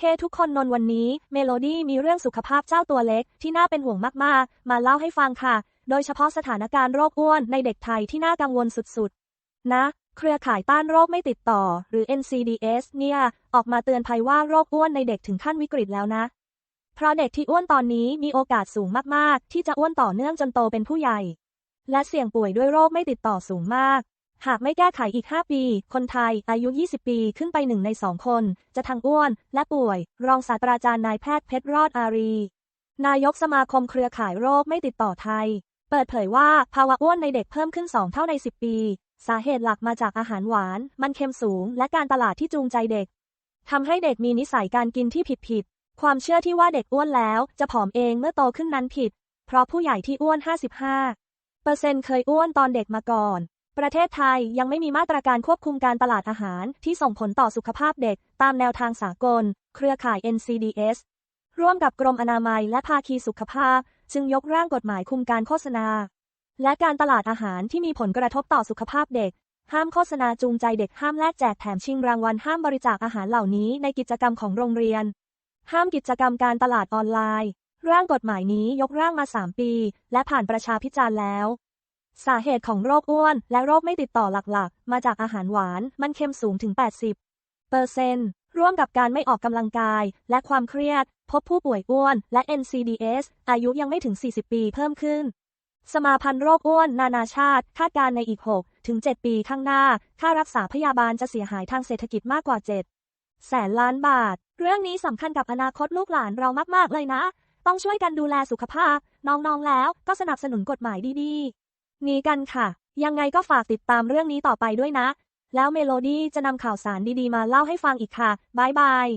เฮ้ทุกคนนนวันนี้เมโลดี้มีเรื่องสุขภาพเจ้าตัวเล็กที่น่าเป็นห่วงมากๆ มาเล่าให้ฟังค่ะ โดยเฉพาะสถานการณ์โรคอ้วนในเด็กไทยที่น่ากังวลสุดๆ นะ เครือข่ายต้านโรคไม่ติดต่อ หรือ NCDS เนี่ย ออกมาเตือนภัยว่าโรคอ้วนในเด็กถึงขั้นวิกฤตแล้วนะ เพราะเด็กที่อ้วนตอนนี้มีโอกาสสูงมากๆ ที่จะอ้วนต่อเนื่องจนโตเป็นผู้ใหญ่ และเสี่ยงป่วยด้วยโรคไม่ติดต่อสูงมาก หากไม่แก้ไขอีก 5 ปี คนไทยอายุ 20 ปีขึ้นไปหนึ่งในสองคน จะทั้งอ้วนและป่วย รองศาสตราจารย์นายแพทย์เพชรรอดอารี นายกสมาคมเครือข่ายโรคไม่ติดต่อไทย เปิดเผยว่าภาวะอ้วนในเด็กเพิ่มขึ้น 2 เท่าใน 10 ปี สาเหตุหลักมาจากอาหารหวาน มันเค็มสูง และการตลาดที่จูงใจเด็กทำให้เด็กมีนิสัยการกินที่ผิดๆความเชื่อที่ว่าเด็กอ้วนแล้วจะผอมเองเมื่อโตขึ้นนั้นผิด เพราะผู้ใหญ่ที่อ้วน 55เปอร์เซ็นต์เคยอ้วนตอนเด็กมาก่อน ประเทศไทยยังไม่มีมาตรการควบคุมการตลาดอาหารที่ส่งผลต่อสุขภาพเด็ก ตามแนวทางสากล เครือข่าย NCDS ร่วมกับกรมอนามัยและภาคีสุขภาพ จึงยกร่างกฎหมายคุมการโฆษณา และการตลาดอาหารที่มีผลกระทบต่อสุขภาพเด็ก ห้ามโฆษณาจูงใจเด็กห้ามแลกแจกแถมชิงรางวัลห้ามบริจาคอาหารเหล่านี้ในกิจกรรมของโรงเรียน ห้ามกิจกรรมการตลาดออนไลน์ ร่างกฎหมายนี้ยกร่างมา 3 ปี และผ่านประชาพิจารณ์แล้ว สาเหตุของโรคอ้วน และโรคไม่ติดต่อหลักๆ มาจากอาหารหวาน มันเค็มสูงถึง 80เปอร์เซนต์ร่วมกับการไม่ออกกำลังกาย และความเครียด พบผู้ป่วยอ้วน และ NCDS อายุยังไม่ถึง 40 ปีเพิ่มขึ้น สมาพันธ์โรคอ้วน นานาชาติ คาดการณ์ในอีก 6 ถึง 7 ปีข้างหน้า ค่ารักษาพยาบาลจะเสียหายทางเศรษฐกิจมากกว่า 7 แสนล้านบาท เรื่องนี้สำคัญกับอนาคตลูกหลานเรามากๆเลยนะ ต้องช่วยกันดูแลสุขภาพ น้องๆแล้วก็สนับสนุนกฎหมายดีๆ นี้กันค่ะ ยังไงก็ฝากติดตามเรื่องนี้ต่อไปด้วยนะ แล้วเมโลดี้จะนำข่าวสารดีๆมาเล่าให้ฟังอีกค่ะ บ๊ายบาย